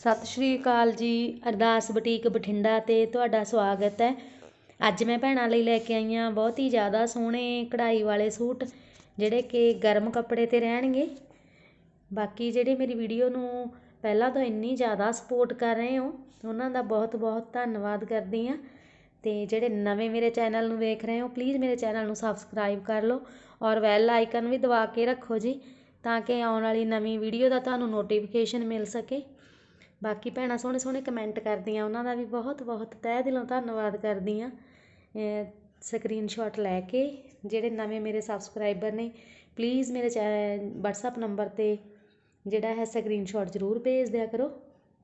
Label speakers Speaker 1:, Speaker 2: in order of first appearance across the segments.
Speaker 1: ਸਤਿ ਸ਼੍ਰੀ ਅਕਾਲ ਜੀ, ਅਰਦਾਸ ਬੁਟੀਕ ਬਠਿੰਡਾ ਤੇ ਤੁਹਾਡਾ ਸਵਾਗਤ ਹੈ। ਅੱਜ ਮੈਂ ਭੈਣਾਂ ਲਈ ਲੈ ਕੇ ਆਈ ਹਾਂ ਬਹੁਤ ਹੀ ਜ਼ਿਆਦਾ ਸੋਹਣੇ ਕਢਾਈ ਵਾਲੇ ਸੂਟ, ਜਿਹੜੇ ਕਿ ਗਰਮ ਕੱਪੜੇ ਤੇ ਰਹਿਣਗੇ। ਬਾਕੀ ਜਿਹੜੇ ਮੇਰੀ ਵੀਡੀਓ ਨੂੰ ਪਹਿਲਾਂ ਤੋਂ ਇੰਨੀ ਜ਼ਿਆਦਾ ਸਪੋਰਟ ਕਰ ਰਹੇ ਹੋ ਉਹਨਾਂ ਦਾ ਬਹੁਤ ਬਹੁਤ ਧੰਨਵਾਦ ਕਰਦੀ ਹਾਂ। ਤੇ ਜਿਹੜੇ ਨਵੇਂ ਮੇਰੇ ਚੈਨਲ ਨੂੰ ਵੇਖ ਰਹੇ ਹੋ ਪਲੀਜ਼ ਮੇਰੇ ਚੈਨਲ ਨੂੰ ਸਬਸਕ੍ਰਾਈਬ ਕਰ ਲਓ ਔਰ ਬੈਲ ਆਈਕਨ ਵੀ ਦਬਾ ਕੇ ਰੱਖੋ ਜੀ, ਤਾਂ ਕਿ ਆਉਣ ਵਾਲੀ ਨਵੀਂ ਵੀਡੀਓ ਦਾ ਤੁਹਾਨੂੰ ਨੋਟੀਫਿਕੇਸ਼ਨ ਮਿਲ ਸਕੇ। ਬਾਕੀ ਭੈਣਾਂ ਸੋਹਣੇ ਸੋਹਣੇ ਕਮੈਂਟ ਕਰਦੀਆਂ, ਉਹਨਾਂ ਦਾ ਵੀ ਬਹੁਤ ਬਹੁਤ ਤਹਿ ਦਿਲੋਂ ਧੰਨਵਾਦ ਕਰਦੀ ਹਾਂ। ਸਕਰੀਨਸ਼ੋਟ ਲੈ ਕੇ, ਜਿਹੜੇ ਨਵੇਂ ਮੇਰੇ ਸਬਸਕ੍ਰਾਈਬਰ ਨੇ ਪਲੀਜ਼ ਮੇਰੇ ਚੈ ਵਟਸਐਪ ਨੰਬਰ 'ਤੇ ਜਿਹੜਾ ਹੈ ਸਕਰੀਨਸ਼ੋਟ ਜ਼ਰੂਰ ਭੇਜ ਦਿਆ ਕਰੋ,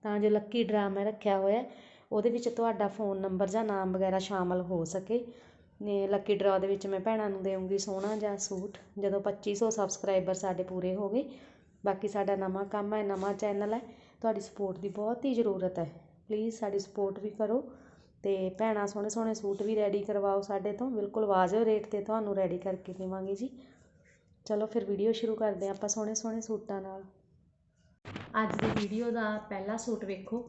Speaker 1: ਤਾਂ ਜੋ ਲੱਕੀ ਡਰਾ ਮੈਂ ਰੱਖਿਆ ਹੋਇਆ, ਉਹਦੇ ਵਿੱਚ ਤੁਹਾਡਾ ਫੋਨ ਨੰਬਰ ਜਾਂ ਨਾਮ ਵਗੈਰਾ ਸ਼ਾਮਲ ਹੋ ਸਕੇ। ਲੱਕੀ ਡਰਾ ਦੇ ਵਿੱਚ ਮੈਂ ਭੈਣਾਂ ਨੂੰ ਦੇਵਾਂਗੀ ਸੋਹਣਾ ਜਿਹਾ ਸੂਟ, ਜਦੋਂ ਪੱਚੀ ਸੌ ਸਬਸਕ੍ਰਾਈਬਰ ਸਾਡੇ ਪੂਰੇ ਹੋ ਗਏ। ਬਾਕੀ ਸਾਡਾ ਨਵਾਂ ਕੰਮ ਹੈ, ਨਵਾਂ ਚੈਨਲ ਹੈ, ਤੁਹਾਡੀ ਸਪੋਰਟ ਦੀ ਬਹੁਤ ਹੀ ਜ਼ਰੂਰਤ ਹੈ। ਪਲੀਜ਼ ਸਾਡੀ ਸਪੋਰਟ ਵੀ ਕਰੋ ਅਤੇ ਭੈਣਾਂ ਸੋਹਣੇ ਸੋਹਣੇ ਸੂਟ ਵੀ ਰੈਡੀ ਕਰਵਾਓ ਸਾਡੇ ਤੋਂ, ਬਿਲਕੁਲ ਵਾਜਬ ਰੇਟ ਤੇ ਤੁਹਾਨੂੰ ਰੈਡੀ ਕਰਕੇ ਦੇਵਾਂਗੇ ਜੀ। ਚਲੋ ਫਿਰ ਵੀਡੀਓ ਸ਼ੁਰੂ ਕਰਦੇ ਹਾਂ ਆਪਾਂ ਸੋਹਣੇ ਸੋਹਣੇ ਸੂਟਾਂ ਨਾਲ। ਅੱਜ ਦੀ ਵੀਡੀਓ ਦਾ ਪਹਿਲਾ ਸੂਟ ਵੇਖੋ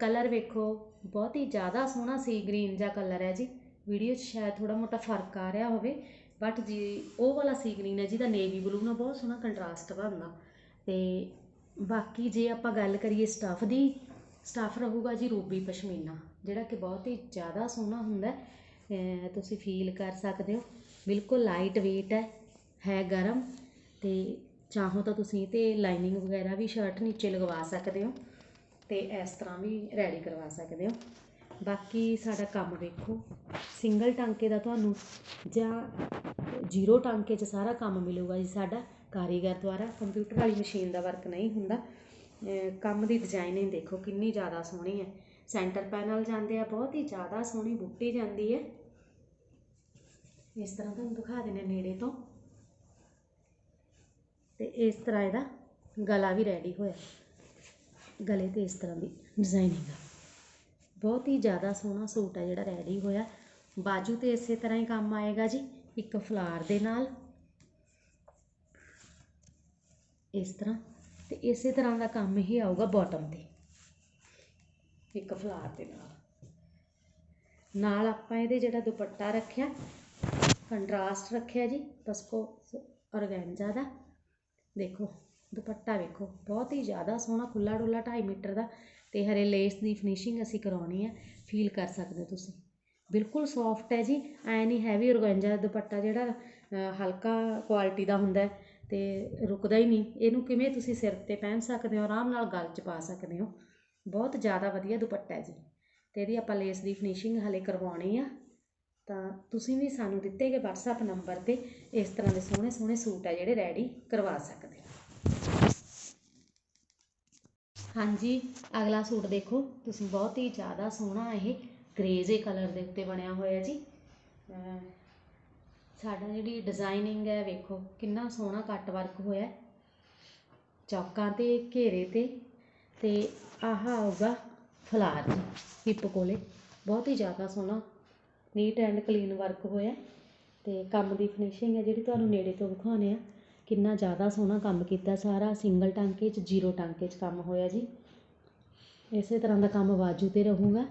Speaker 1: ਕਲਰ ਵੇਖੋ, ਬਹੁਤ ਹੀ ਜ਼ਿਆਦਾ ਸੋਹਣਾ ਸੀ ਗ੍ਰੀਨ ਜਿਹਾ ਕਲਰ ਹੈ ਜੀ। ਵੀਡੀਓ 'ਚ ਸ਼ਾਇਦ ਥੋੜਾ ਮੋਟਾ ਫ਼ਰਕ ਆ ਰਿਹਾ ਹੋਵੇ ਬਟ ਜੀ ਉਹ ਵਾਲਾ ਸੀ ਗ੍ਰੀਨ ਹੈ ਜਿਹਦਾ ਨੇਵੀ ਬਲੂ ਨਾਲ ਬਹੁਤ ਸੋਹਣਾ ਕੰਟਰਾਸਟ ਬਣਦਾ ਅਤੇ ਬਾਕੀ ਜੇ ਆਪਾਂ ਗੱਲ ਕਰੀਏ ਸਟੱਫ ਦੀ ਸਟੱਫ ਰਹੇਗਾ ਜੀ ਰੂਬੀ ਪਸ਼ਮੀਨਾ, ਜਿਹੜਾ ਕਿ ਬਹੁਤ ਹੀ ਜ਼ਿਆਦਾ ਸੋਹਣਾ ਹੁੰਦਾ ਤੁਸੀਂ ਫੀਲ ਕਰ ਸਕਦੇ ਹੋ, ਬਿਲਕੁਲ ਲਾਈਟ ਵੇਟ ਹੈ ਹੈ ਗਰਮ ਅਤੇ ਚਾਹੋ ਤਾਂ ਤੁਸੀਂ ਤੇ ਲਾਈਨਿੰਗ ਵਗੈਰਾ ਵੀ ਸ਼ਰਟ ਨੀਚੇ ਲਗਵਾ ਸਕਦੇ ਹੋ ਤੇ ਇਸ ਤਰ੍ਹਾਂ ਵੀ ਰੈਡੀ ਕਰਵਾ ਸਕਦੇ ਹੋ। ਬਾਕੀ ਸਾਡਾ ਕੰਮ ਵੇਖੋ ਸਿੰਗਲ ਟਾਂਕੇ ਦਾ ਤੁਹਾਨੂੰ ਜਾਂ ਜ਼ੀਰੋ ਟਾਂਕੇ 'ਚ ਸਾਰਾ ਕੰਮ ਮਿਲੂਗਾ ਜੀ ਸਾਡਾ ਕਾਰੀਗਰ ਦੁਆਰਾ, ਕੰਪਿਊਟਰ ਵਾਲੀ ਮਸ਼ੀਨ ਦਾ ਵਰਕ ਨਹੀਂ ਹੁੰਦਾ। ਕੰਮ ਦੀ ਡਿਜ਼ਾਇਨਿੰਗ ਦੇਖੋ ਕਿੰਨੀ ਜ਼ਿਆਦਾ ਸੋਹਣੀ ਹੈ। ਸੈਂਟਰ ਪੈਨਲ ਜਾਂਦੇ ਆ, ਬਹੁਤ ਹੀ ਜ਼ਿਆਦਾ ਸੋਹਣੀ ਬੁੱਟੀ ਜਾਂਦੀ ਹੈ। ਇਸ ਤਰ੍ਹਾਂ ਤੁਹਾਨੂੰ ਦਿਖਾ ਦਿੰਦੇ ਨੇੜੇ ਤੋਂ। ਤੇ ਇਸ ਤਰ੍ਹਾਂ ਇਹਦਾ ਗਲਾ ਵੀ ਰੈਡੀ ਹੋਇਆ। ਗਲੇ ਤੇ ਇਸ ਤਰ੍ਹਾਂ ਦੀ ਡਿਜ਼ਾਈਨਿੰਗ ਆ। ਬਹੁਤ ਹੀ ਜ਼ਿਆਦਾ ਸੋਹਣਾ ਸੂਟ ਹੈ ਜਿਹੜਾ ਰੈਡੀ ਹੋਇਆ। ਬਾਜੂ ਤੇ ਇਸੇ ਤਰ੍ਹਾਂ ਹੀ ਕੰਮ ਆਏਗਾ ਜੀ। ਇੱਕ ਫਲਾਰ ਦੇ ਨਾਲ। ਇਸ ਤਰ੍ਹਾਂ। ਤੇ ਇਸੇ ਤਰ੍ਹਾਂ ਦਾ ਕੰਮ ਹੀ ਆਊਗਾ ਬਾਟਮ ਤੇ। ਇੱਕ ਫਲਾਰ ਦੇ ਨਾਲ। ਨਾਲ ਆਪਾਂ ਇਹਦੇ ਜਿਹੜਾ ਦੁਪੱਟਾ ਰੱਖਿਆ ਕੰਟਰਾਸਟ ਰੱਖਿਆ ਜੀ ਪਸਕੋ ਔਰਗੈਂਜਾ ਦਾ ਦੇਖੋ, ਦੁਪੱਟਾ ਵੇਖੋ, ਬਹੁਤ ਹੀ ਜ਼ਿਆਦਾ ਸੋਹਣਾ ਖੁੱਲਾ ਡੁੱਲਾ 2.5 ਮੀਟਰ ਦਾ। ਤੇ ਹਰੇ ਲੇਸ ਦੀ ਫਿਨਿਸ਼ਿੰਗ ਅਸੀਂ ਕਰਾਉਣੀ ਹੈ ਫੀਲ ਕਰ ਸਕਦੇ ਹੋ ਤੁਸੀਂ। ਬਿਲਕੁਲ ਸੋਫਟ ਹੈ ਜੀ, ਐਂ ਨਹੀਂ ਹੈਵੀ ਔਰਗੈਂਜਾ ਦੁਪੱਟਾ ਜਿਹੜਾ ਹਲਕਾ ਕੁਆਲਿਟੀ ਦਾ ਹੁੰਦਾ ਅਤੇ ਰੁਕਦਾ ਹੀ ਨਹੀਂ। ਇਹਨੂੰ ਕਿਵੇਂ ਤੁਸੀਂ ਸਿਰ ਤੇ ਪਹਿਨ ਸਕਦੇ ਹੋ, ਆਰਾਮ ਨਾਲ ਗਲ 'ਚ ਪਾ ਸਕਦੇ ਹੋ। ਬਹੁਤ ਜ਼ਿਆਦਾ ਵਧੀਆ ਦੁਪੱਟਾ ਹੈ ਜੀ। ਅਤੇ ਇਹਦੀ ਆਪਾਂ ਲੇਸ ਦੀ ਫਿਨਿਸ਼ਿੰਗ ਹਲੇ ਕਰਵਾਉਣੀ ਆ। ਤਾਂ ਤੁਸੀਂ ਵੀ ਸਾਨੂੰ ਦਿੱਤੇ ਗਏ WhatsApp ਨੰਬਰ ਤੇ ਇਸ ਤਰ੍ਹਾਂ ਦੇ ਸੋਹਣੇ ਸੋਹਣੇ ਸੂਟ ਆ ਜਿਹੜੇ ਰੈਡੀ ਕਰਵਾ ਸਕਦੇ ਹੋ। ਹਾਂਜੀ, ਅਗਲਾ ਸੂਟ ਦੇਖੋ। ਤੁਸੀਂ ਬਹੁਤ ਹੀ ਜ਼ਿਆਦਾ ਸੋਹਣਾ ਇਹ ਗ੍ਰੇਜ਼ੇ ਕਲਰ ਦੇ ਉੱਤੇ ਬਣਿਆ ਹੋਇਆ ਜੀ। ਸਾਡਾ ਜਿਹੜੀ ਡਿਜ਼ਾਈਨਿੰਗ ਹੈ ਵੇਖੋ ਕਿੰਨਾ ਸੋਹਣਾ ਕੱਟ ਵਰਕ ਹੋਇਆ। ਚੌਕਾਂ ਤੇ ਘੇਰੇ ਤੇ ਤੇ ਆਹ ਆਊਗਾ ਫਲਾਰ ਜੀ ਹਿੱਪ ਕੋਲੇ। ਬਹੁਤ ਹੀ ਜ਼ਿਆਦਾ ਸੋਹਣਾ ਨੀਟ ਐਂਡ ਕਲੀਨ ਵਰਕ ਹੋਇਆ। ਤੇ ਕੰਮ ਦੀ ਫਿਨਿਸ਼ਿੰਗ ਹੈ ਜਿਹੜੀ ਤੁਹਾਨੂੰ ਨੇੜੇ ਤੋਂ ਦਿਖਾਉਣੇ ਆ। ਕਿੰਨਾ ਜ਼ਿਆਦਾ ਸੋਹਣਾ ਕੰਮ ਕੀਤਾ ਸਾਰਾ ਸਿੰਗਲ ਟਾਂਕੇ 'ਚ ਜ਼ੀਰੋ ਟਾਂਕੇ 'ਚ ਕੰਮ ਹੋਇਆ ਜੀ। ਇਸੇ ਤਰ੍ਹਾਂ ਦਾ ਕੰਮ ਬਾਜੂ ਤੇ ਰਹੂਗਾ।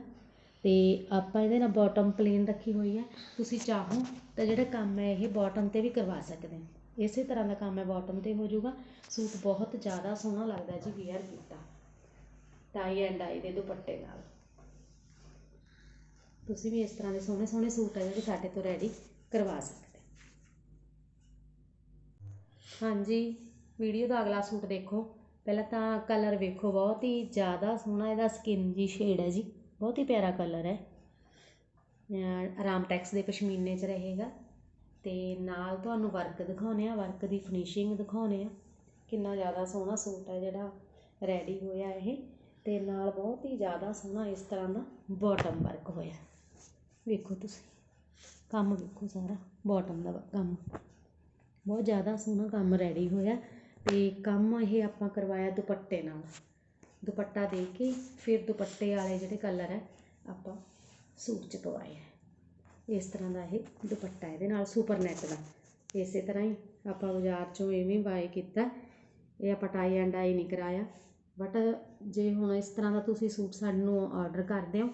Speaker 1: ਅਤੇ ਆਪਾਂ ਇਹਦੇ ਨਾਲ ਬੋਟਮ ਪਲੇਨ ਰੱਖੀ ਹੋਈ ਹੈ। ਤੁਸੀਂ ਚਾਹੋ ਤਾਂ ਜਿਹੜਾ ਕੰਮ ਹੈ ਇਹ ਬੋਟਮ ਤੇ ਵੀ ਕਰਵਾ ਸਕਦੇ ਹੋ। ਇਸੇ ਤਰ੍ਹਾਂ ਦਾ ਕੰਮ ਹੈ ਬੋਟਮ ਤੇ ਹੋ ਜਾਊਗਾ। ਸੂਟ ਬਹੁਤ ਜ਼ਿਆਦਾ ਸੋਹਣਾ ਲੱਗਦਾ ਜੀ ਵੀਅਰ ਕੀਤਾ। ਟਾਈ ਐਂਡ ਆਈ ਦੇ ਦੁਪੱਟੇ ਨਾਲ। ਤੁਸੀਂ ਵੀ ਇਸ ਤਰ੍ਹਾਂ ਦੇ ਸੋਹਣੇ ਸੋਹਣੇ ਸੂਟ ਹੈ ਜਿਹੜੇ ਸਾਡੇ ਤੋਂ ਰੈਡੀ ਕਰਵਾ ਸਕਦੇ ਹਾਂਜੀ, ਵੀਡੀਓ ਦਾ ਅਗਲਾ ਸੂਟ ਦੇਖੋ। ਪਹਿਲਾਂ ਤਾਂ ਕਲਰ ਵੇਖੋ, ਬਹੁਤ ਹੀ ਜ਼ਿਆਦਾ ਸੋਹਣਾ ਇਹਦਾ ਸਕਿਨ ਜੀ ਸ਼ੇਡ ਹੈ ਜੀ। ਬਹੁਤ ਹੀ ਪਿਆਰਾ ਕਲਰ ਹੈ। ਆਰਾਮ ਟੈਕਸ ਦੇ ਪਸ਼ਮੀਨੇ 'ਚ ਰਹੇਗਾ। ਤੇ ਨਾਲ ਤੁਹਾਨੂੰ ਵਰਕ ਦਿਖਾਉਨੇ ਆ ਵਰਕ ਦੀ ਫਿਨਿਸ਼ਿੰਗ ਦਿਖਾਉਨੇ ਆ। ਕਿੰਨਾ ਜ਼ਿਆਦਾ ਸੋਹਣਾ ਸੂਟ ਹੈ ਜਿਹੜਾ ਰੈਡੀ ਹੋਇਆ ਇਹ। ਤੇ ਨਾਲ ਬਹੁਤ ਹੀ ਜ਼ਿਆਦਾ ਸੋਹਣਾ ਇਸ ਤਰ੍ਹਾਂ ਦਾ ਬਾਟਮ ਵਰਕ ਹੋਇਆ। ਵੇਖੋ ਤੁਸੀਂ, ਕੰਮ ਵੇਖੋ ਸਾਰਾ ਬਾਟਮ ਦਾ ਕੰਮ। ਬਹੁਤ ਜ਼ਿਆਦਾ ਸੋਹਣਾ ਕੰਮ ਰੈਡੀ ਹੋਇਆ। ਤੇ ਕੰਮ ਇਹ ਆਪਾਂ ਕਰਵਾਇਆ ਦੁਪੱਟੇ ਨਾਲ। ਦੁਪੱਟਾ ਦੇ ਕੇ ਫਿਰ ਦੁਪੱਟੇ ਵਾਲੇ ਜਿਹੜੇ ਕਲਰ ਹੈ, ਆਪਾਂ ਸੂਟ 'ਚ ਪਵਾਏ ਹੈ। ਇਸ ਤਰ੍ਹਾਂ ਦਾ ਇਹ ਦੁਪੱਟਾ ਇਹਦੇ ਨਾਲ ਸੁਪਰ ਨੈਟ ਦਾ। ਇਸੇ ਤਰ੍ਹਾਂ ਹੀ ਆਪਾਂ ਬਾਜ਼ਾਰ 'ਚੋਂ ਇਵੇਂ ਬਾਏ ਕੀਤਾ। ਇਹ ਆਪਾਂ ਟਾਈ ਐਂਡ ਆਈ ਨਹੀਂ ਕਰਾਇਆ। ਬਟ ਜੇ ਹੁਣ ਇਸ ਤਰ੍ਹਾਂ ਦਾ ਤੁਸੀਂ ਸੂਟ ਸਾਨੂੰ ਆਰਡਰ ਕਰਦੇ ਹੋ,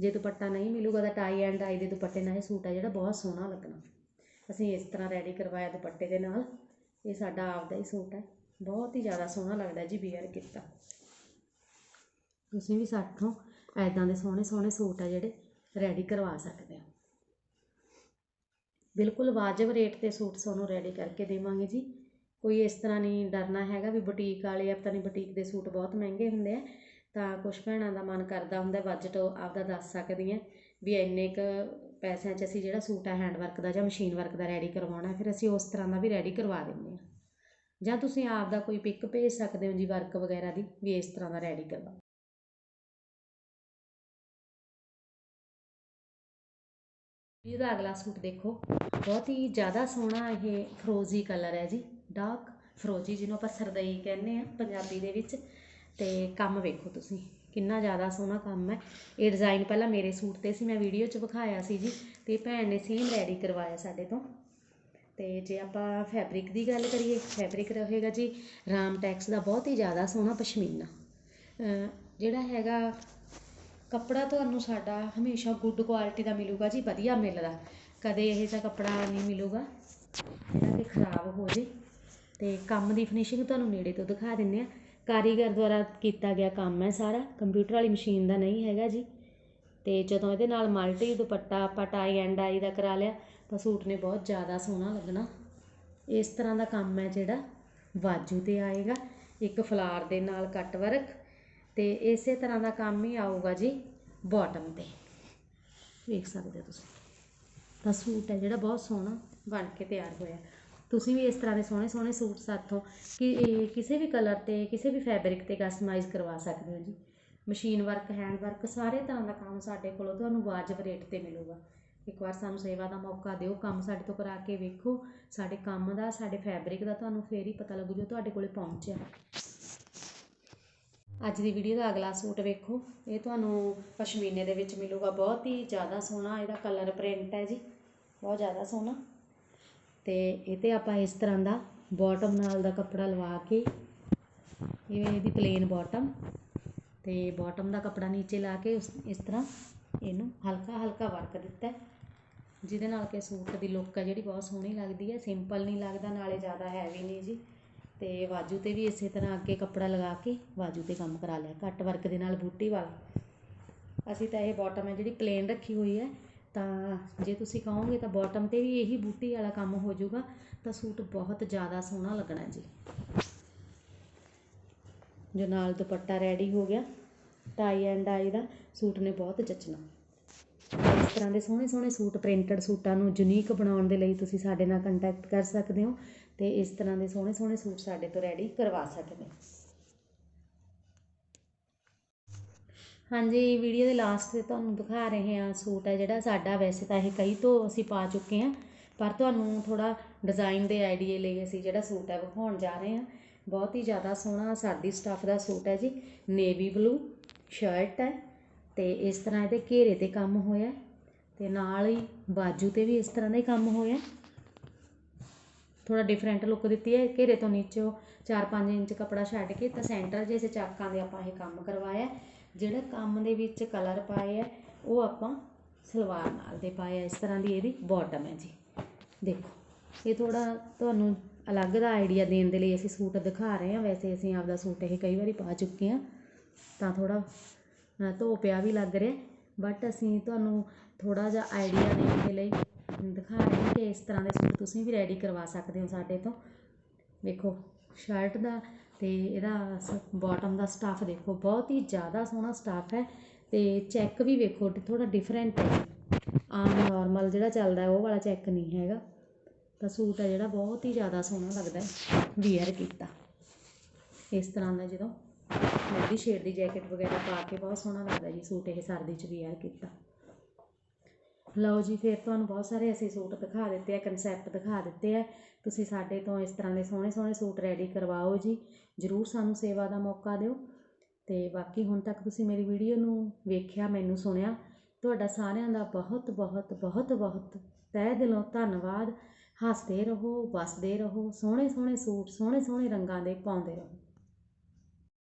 Speaker 1: ਜੇ ਦੁਪੱਟਾ ਨਹੀਂ ਮਿਲੂਗਾ ਤਾਂ ਟਾਈ ਐਂਡ ਡਾਈ ਦੇ ਦੁਪੱਟੇ ਨਾਲ ਇਹ ਸੂਟ ਹੈ ਜਿਹੜਾ ਬਹੁਤ ਸੋਹਣਾ ਲੱਗਣਾ। ਅਸੀਂ ਇਸ ਤਰ੍ਹਾਂ ਰੈਡੀ ਕਰਵਾਇਆ ਦੁਪੱਟੇ ਦੇ ਨਾਲ। ਇਹ ਸਾਡਾ ਆਪਦਾ ਹੀ ਸੂਟ ਹੈ। ਬਹੁਤ ਹੀ ਜ਼ਿਆਦਾ ਸੋਹਣਾ ਲੱਗਦਾ ਜੀ ਬੀਅਰ ਕੀਤਾ। ਤੁਸੀਂ ਵੀ ਸਾਥੋਂ ਐਦਾਂ ਦੇ ਸੋਹਣੇ ਸੋਹਣੇ ਸੂਟ ਆ ਜਿਹੜੇ ਰੈਡੀ ਕਰਵਾ ਸਕਦੇ ਹੋ। ਬਿਲਕੁਲ ਵਾਜਬ ਰੇਟ ਤੇ ਸੂਟ ਤੁਹਾਨੂੰ ਰੈਡੀ ਕਰਕੇ ਦੇਵਾਂਗੇ ਜੀ। ਕੋਈ ਇਸ ਤਰ੍ਹਾਂ ਨਹੀਂ ਡਰਨਾ ਹੈਗਾ ਵੀ ਬੁਟੀਕ ਵਾਲੇ ਆ ਪਤਾ ਨਹੀਂ ਬੁਟੀਕ ਦੇ ਸੂਟ ਬਹੁਤ ਮਹਿੰਗੇ ਹੁੰਦੇ ਆ। ਤਾਂ ਕੁਝ ਭੈਣਾਂ ਦਾ ਮਨ ਕਰਦਾ ਹੁੰਦਾ ਬਜਟ ਆਪਦਾ ਦੱਸ ਸਕਦੀਆਂ ਵੀ ਇੰਨੇ ਕ ਪੈਸਿਆਂ 'ਚ ਅਸੀਂ ਜਿਹੜਾ ਸੂਟ ਆ ਹੈਂਡ ਵਰਕ ਦਾ ਜਾਂ ਮਸ਼ੀਨ ਵਰਕ ਦਾ ਰੈਡੀ ਕਰਵਾਉਣਾ ਫਿਰ ਅਸੀਂ ਉਸ ਤਰ੍ਹਾਂ ਦਾ ਵੀ ਰੈਡੀ ਕਰਵਾ ਦਿੰਦੇ ਹਾਂ। ਜਾਂ ਤੁਸੀਂ ਆਪ ਦਾ ਕੋਈ ਪਿਕ ਭੇਜ ਸਕਦੇ ਹੋ ਜੀ ਵਰਕ ਵਗੈਰਾ ਦੀ, ਵੀ ਇਸ ਤਰ੍ਹਾਂ ਦਾ ਰੈਡੀ ਕਰਵਾ ਇਹਦਾ ਅਗਲਾ ਸੂਟ ਦੇਖੋ। ਬਹੁਤ ਹੀ ਜ਼ਿਆਦਾ ਸੋਹਣਾ ਇਹ ਫਰੋਜ਼ੀ ਕਲਰ ਹੈ ਜੀ। ਡਾਰਕ ਫਰੋਜ਼ੀ ਜਿਹਨੂੰ ਆਪਾਂ ਸਰਦਈ ਕਹਿੰਦੇ ਆ ਪੰਜਾਬੀ ਦੇ ਵਿੱਚ। ਤੇ ਕੰਮ ਵੇਖੋ ਤੁਸੀਂ, ਕਿੰਨਾ ਜ਼ਿਆਦਾ ਸੋਹਣਾ ਕੰਮ ਹੈ। ਇਹ ਡਿਜ਼ਾਈਨ ਪਹਿਲਾਂ ਮੇਰੇ ਸੂਟ ਤੇ ਸੀ, ਮੈਂ ਵੀਡੀਓ 'ਚ ਵਿਖਾਇਆ ਸੀ ਜੀ। ਤੇ ਭੈਣ ਨੇ ਸੇਮ ਰੈਡੀ ਕਰਵਾਇਆ ਸਾਡੇ ਤੋਂ। ਤੇ ਜੇ ਆਪਾਂ ਫੈਬਰਿਕ ਦੀ ਗੱਲ ਕਰੀਏ ਫੈਬਰਿਕ ਰਹੇਗਾ ਜੀ ਰਾਮ ਟੈਕਸ ਦਾ ਬਹੁਤ ਹੀ ਜ਼ਿਆਦਾ ਸੋਹਣਾ ਪਸ਼ਮੀਨਾ। ਜਿਹੜਾ ਹੈਗਾ ਕੱਪੜਾ ਤੁਹਾਨੂੰ ਸਾਡਾ ਹਮੇਸ਼ਾ ਗੁੱਡ ਕੁਆਲਿਟੀ ਦਾ ਮਿਲੂਗਾ ਜੀ, ਵਧੀਆ ਮਿਲਦਾ। ਕਦੇ ਇਹ ਜਿਹਾ ਕੱਪੜਾ ਨਹੀਂ ਮਿਲੂਗਾ। ਜਿਹੜਾ ਕਿ ਖਰਾਬ ਹੋ ਜੇ। ਅਤੇ ਕੰਮ ਦੀ ਫਿਨਿਸ਼ਿੰਗ ਤੁਹਾਨੂੰ ਨੇੜੇ ਤੋਂ ਦਿਖਾ ਦਿੰਦੇ ਹਾਂ। ਕਾਰੀਗਰ ਦੁਆਰਾ ਕੀਤਾ ਗਿਆ ਕੰਮ ਹੈ ਸਾਰਾ। ਕੰਪਿਊਟਰ ਵਾਲੀ ਮਸ਼ੀਨ ਦਾ ਨਹੀਂ ਹੈਗਾ ਜੀ। ਅਤੇ ਜਦੋਂ ਇਹਦੇ ਨਾਲ ਮਲਟੀ ਦੁਪੱਟਾ, ਆਪਾਂ ਟਾਈ ਐਂਡ ਆਈ ਦਾ ਕਰਾ ਲਿਆ, ਤਾਂ ਸੂਟ ਨੇ ਬਹੁਤ ਜ਼ਿਆਦਾ ਸੋਹਣਾ ਲੱਗਣਾ। ਇਸ ਤਰ੍ਹਾਂ ਦਾ ਕੰਮ ਹੈ ਜਿਹੜਾ। ਬਾਜੂ ਤੇ ਆਏਗਾ। ਇੱਕ ਫਲਾਰ ਦੇ ਨਾਲ ਕੱਟ ਵਰਕ। ਅਤੇ ਇਸੇ ਤਰ੍ਹਾਂ ਦਾ ਕੰਮ ਹੀ ਆਊਗਾ ਜੀ ਬੋਟਮ ਤੇ। ਵੇਖ ਸਕਦੇ ਹੋ ਤੁਸੀਂ। ਤਾਂ ਸੂਟ ਹੈ ਜਿਹੜਾ ਬਹੁਤ ਸੋਹਣਾ ਬਣ ਕੇ ਤਿਆਰ ਹੋਇਆ। ਤੁਸੀਂ ਵੀ ਇਸ ਤਰ੍ਹਾਂ ਦੇ ਸੋਹਣੇ ਸੋਹਣੇ ਸੂਟ ਸਾਥੋਂ ਕਿ ਕਿਸੇ ਵੀ ਕਲਰ ਤੇ, ਕਿਸੇ ਵੀ ਫੈਬਰਿਕ ਤੇ ਕਸਟਮਾਈਜ਼ ਕਰਵਾ ਸਕਦੇ ਹੋ ਜੀ। ਮਸ਼ੀਨ ਵਰਕ ਹੈਂਡ ਵਰਕ ਸਾਰੇ ਤਰ੍ਹਾਂ ਦਾ ਕੰਮ ਸਾਡੇ ਕੋਲੋਂ ਤੁਹਾਨੂੰ ਵਾਜਬ ਰੇਟ ਤੇ ਮਿਲੂਗਾ। ਇੱਕ ਵਾਰ ਸਾਨੂੰ ਸੇਵਾ ਦਾ ਮੌਕਾ ਦਿਓ, ਕੰਮ ਸਾਡੇ ਤੋਂ ਕਰਾ ਕੇ ਵੇਖੋ। ਸਾਡੇ ਕੰਮ ਦਾ, ਸਾਡੇ ਫੈਬਰਿਕ ਦਾ ਤੁਹਾਨੂੰ ਫੇਰ ਹੀ ਪਤਾ ਲੱਗੂ ਜੋ ਤੁਹਾਡੇ ਕੋਲੇ ਪਹੁੰਚਿਆ। ਅੱਜ ਦੀ ਵੀਡੀਓ ਦਾ ਅਗਲਾ ਸੂਟ ਵੇਖੋ। ਇਹ ਤੁਹਾਨੂੰ ਪਸ਼ਮੀਨੇ ਦੇ ਵਿੱਚ ਮਿਲੂਗਾ। ਬਹੁਤ ਹੀ ਜ਼ਿਆਦਾ ਸੋਹਣਾ ਇਹਦਾ ਕਲਰ ਪ੍ਰਿੰਟ ਹੈ ਜੀ। ਬਹੁਤ ਜ਼ਿਆਦਾ ਸੋਹਣਾ। ਤੇ ਇਹ ਤੇ ਆਪਾਂ ਇਸ ਤਰ੍ਹਾਂ ਦਾ ਬਾਟਮ ਨਾਲ ਦਾ ਕੱਪੜਾ ਲਵਾ ਕੇ, ਇਹ ਇਹਦੀ ਪਲੇਨ ਬਾਟਮ ਤੇ ਬਾਟਮ ਦਾ ਕੱਪੜਾ ਨੀਚੇ ਲਾ ਕੇ ਉਸ, ਇਸ ਤਰ੍ਹਾਂ ਇਹਨੂੰ ਹਲਕਾ ਹਲਕਾ ਵਰਕ ਦਿੱਤਾ ਜਿਹਦੇ ਨਾਲ ਕਿ ਸੂਟ ਦੀ ਲੁੱਕ ਹੈ ਜਿਹੜੀ ਬਹੁਤ ਸੋਹਣੀ ਲੱਗਦੀ ਹੈ। ਸਿੰਪਲ ਨਹੀਂ ਲੱਗਦਾ, ਨਾਲੇ ਜ਼ਿਆਦਾ ਹੈਵੀ ਨਹੀਂ ਜੀ। ਅਤੇ ਬਾਜੂ ਤੇ ਵੀ ਇਸੇ ਤਰ੍ਹਾਂ ਅੱਗੇ ਕੱਪੜਾ ਲਗਾ ਕੇ ਬਾਜੂ ਤੇ ਕੰਮ ਕਰਾ ਲਿਆ, ਘੱਟ ਵਰਕ ਦੇ ਨਾਲ ਬੂਟੀ ਵਾਲਾ। ਅਸੀਂ ਤਾਂ ਇਹ ਬੋਟਮ ਹੈ ਜਿਹੜੀ ਪਲੇਨ ਰੱਖੀ ਹੋਈ ਹੈ, ਤਾਂ ਜੇ ਤੁਸੀਂ ਕਹੋਗੇ ਤਾਂ ਬੋਟਮ ਤੇ ਵੀ ਇਹੀ ਬੂਟੀ ਵਾਲਾ ਕੰਮ ਹੋ ਜਾਊਗਾ, ਤਾਂ ਸੂਟ ਬਹੁਤ ਜ਼ਿਆਦਾ ਸੋਹਣਾ ਲੱਗਣਾ ਜੀ। ਜੋ ਨਾਲ ਦੁਪੱਟਾ ਰੈਡੀ ਹੋ ਗਿਆ tie and I the suit ਨੇ ਬਹੁਤ ਜਚਣਾ। ਇਸ ਤਰ੍ਹਾਂ ਦੇ ਸੋਹਣੇ ਸੋਹਣੇ ਸੂਟ ਪ੍ਰਿੰਟਡ ਸੂਟਾਂ ਨੂੰ ਯੂਨੀਕ ਬਣਾਉਣ ਦੇ ਲਈ ਤੁਸੀਂ ਸਾਡੇ ਨਾਲ ਕੰਟੈਕਟ ਕਰ ਸਕਦੇ ਹੋ ਅਤੇ ਇਸ ਤਰ੍ਹਾਂ ਦੇ ਸੋਹਣੇ ਸੋਹਣੇ ਸੂਟ ਸਾਡੇ ਤੋਂ ਰੈਡੀ ਕਰਵਾ ਸਕਦੇ ਹੋ। ਹਾਂਜੀ ਵੀਡੀਓ ਦੇ ਲਾਸਟ ਤੇ ਤੁਹਾਨੂੰ ਦਿਖਾ ਰਹੇ ਹਾਂ ਸੂਟ ਹੈ ਜਿਹੜਾ ਸਾਡਾ। ਵੈਸੇ ਤਾਂ ਇਹ ਕਈ ਤੋਂ ਅਸੀਂ ਪਾ ਚੁੱਕੇ ਹਾਂ, ਪਰ ਤੁਹਾਨੂੰ ਥੋੜਾ ਡਿਜ਼ਾਈਨ ਦੇ ਆਈਡੀਏ ਲਈ ਅਸੀਂ ਜਿਹੜਾ ਸੂਟ ਹੈ ਵਿਖਾਉਣ ਜਾ ਰਹੇ ਹਾਂ। ਬਹੁਤ ਹੀ ਜ਼ਿਆਦਾ ਸੋਹਣਾ ਸਰਦੀ ਸਟੱਫ ਦਾ ਸੂਟ ਹੈ ਜੀ। ਨੇਵੀ ਬਲੂ ਸ਼ਰਟ ਹੈ। ਅਤੇ ਇਸ ਤਰ੍ਹਾਂ ਇਹਦੇ ਘੇਰੇ ਤੇ ਕੰਮ ਹੋਇਆ ਅਤੇ ਨਾਲ ਹੀ ਬਾਜੂ ਤੇ ਵੀ ਇਸ ਤਰ੍ਹਾਂ ਦਾ ਹੀ ਕੰਮ ਹੋਇਆ ਥੋੜ੍ਹਾ ਡਿਫਰੈਂਟ ਲੁੱਕ ਦਿੱਤੀ ਹੈ, ਘੇਰੇ ਤੋਂ ਨੀਚੋਂ ਚਾਰ ਪੰਜ ਇੰਚ ਕੱਪੜਾ ਛੱਡ ਕੇ ਤਾਂ ਸੈਂਟਰ ਜਿਹੇ ਚਾਕਾਂ ਦੇ ਆਪਾਂ ਇਹ ਕੰਮ ਕਰਵਾਇਆ ਜਿਹੜਾ ਕੰਮ ਦੇ ਵਿੱਚ ਕਲਰ ਪਾਏ ਆ ਉਹ ਆਪਾਂ ਸਲਵਾਰ ਨਾਲ ਦੇ ਪਾਏ ਆ ਇਸ ਤਰ੍ਹਾਂ ਦੀ ਇਹਦੀ ਬਾਟਮ ਹੈ ਜੀ। ਦੇਖੋ, ਇਹ ਥੋੜਾ ਤੁਹਾਨੂੰ ਅਲੱਗ ਦਾ ਆਈਡੀਆ ਦੇਣ ਦੇ ਲਈ ਅਸੀਂ ਸੂਟ ਦਿਖਾ ਰਹੇ ਹਾਂ। ਵੈਸੇ ਅਸੀਂ ਆਪਦਾ ਸੂਟ ਇਹ ਕਈ ਵਾਰੀ ਪਾ ਚੁੱਕੇ ਹਾਂ, ਤਾਂ ਥੋੜਾ ਧੋ ਪਿਆ ਵੀ ਲੱਗ ਰਿਹਾ। ਬਟ ਅਸੀਂ ਤੁਹਾਨੂੰ ਥੋੜ੍ਹਾ ਜਿਹਾ ਆਈਡੀਆ ਦੇਣ ਦੇ ਲਈ ਦਿਖਾ ਰਹੇ ਹਾਂ ਕਿ ਇਸ ਤਰ੍ਹਾਂ ਦੇ ਸੂਟ ਤੁਸੀਂ ਵੀ ਰੈਡੀ ਕਰਵਾ ਸਕਦੇ ਹੋ ਸਾਡੇ ਤੋਂ। ਵੇਖੋ ਸ਼ਰਟ ਦਾ ਅਤੇ ਇਹਦਾ ਬੋਟਮ ਦਾ ਸਟਾਫ ਦੇਖੋ, ਬਹੁਤ ਹੀ ਜ਼ਿਆਦਾ ਸੋਹਣਾ ਸਟਾਫ ਹੈ। ਅਤੇ ਚੈੱਕ ਵੀ ਵੇਖੋ ਥੋੜ੍ਹਾ ਡਿਫਰੈਂਟ ਹੈ। ਆਮ ਨਾਰਮਲ ਜਿਹੜਾ ਚੱਲਦਾ ਉਹ ਵਾਲਾ ਚੈੱਕ ਨਹੀਂ ਹੈਗਾ। ਤਾਂ ਸੂਟ ਹੈ ਜਿਹੜਾ ਬਹੁਤ ਹੀ ਜ਼ਿਆਦਾ ਸੋਹਣਾ ਲੱਗਦਾ ਹੈ। ਵੀਅਰ ਕੀਤਾ। ਇਸ ਤਰ੍ਹਾਂ ਦਾ ਜਦੋਂ ਮਹਿੰਦੀ ਸ਼ੇਡ ਦੀ ਜੈਕਟ ਵਗੈਰਾ ਪਾ ਕੇ ਬਹੁਤ ਸੋਹਣਾ ਲੱਗਦਾ ਜੀ ਸੂਟ ਇਹ ਸਰਦੀ 'ਚ ਵੀਅਰ ਕੀਤਾ। ਲਓ ਜੀ, ਫਿਰ ਤੁਹਾਨੂੰ ਬਹੁਤ ਸਾਰੇ ਅਸੀਂ ਸੂਟ ਦਿਖਾ ਦਿੱਤੇ ਆ ਕਨਸੈਪਟ ਦਿਖਾ ਦਿੱਤੇ ਆ। ਤੁਸੀਂ ਸਾਡੇ ਤੋਂ ਇਸ ਤਰ੍ਹਾਂ ਦੇ ਸੋਹਣੇ ਸੋਹਣੇ ਸੂਟ ਰੈਡੀ ਕਰਵਾਓ ਜੀ। ਜ਼ਰੂਰ ਸਾਨੂੰ ਸੇਵਾ ਦਾ ਮੌਕਾ ਦਿਓ। ਤੇ ਬਾਕੀ ਹੁਣ ਤੱਕ ਤੁਸੀਂ ਮੇਰੀ ਵੀਡੀਓ ਨੂੰ ਵੇਖਿਆ, ਮੈਨੂੰ ਸੁਣਿਆ, ਤੁਹਾਡਾ ਸਾਰਿਆਂ ਦਾ ਬਹੁਤ ਬਹੁਤ ਬਹੁਤ ਬਹੁਤ ਤਹਿ ਦਿਲੋਂ ਧੰਨਵਾਦ। ਹੱਸਦੇ ਰਹੋ, ਵਸਦੇ ਰਹੋ, ਸੋਹਣੇ ਸੋਹਣੇ ਸੂਟ, ਸੋਹਣੇ ਸੋਹਣੇ ਰੰਗਾਂ ਦੇ ਪਾਉਂਦੇ ਰਹੋ।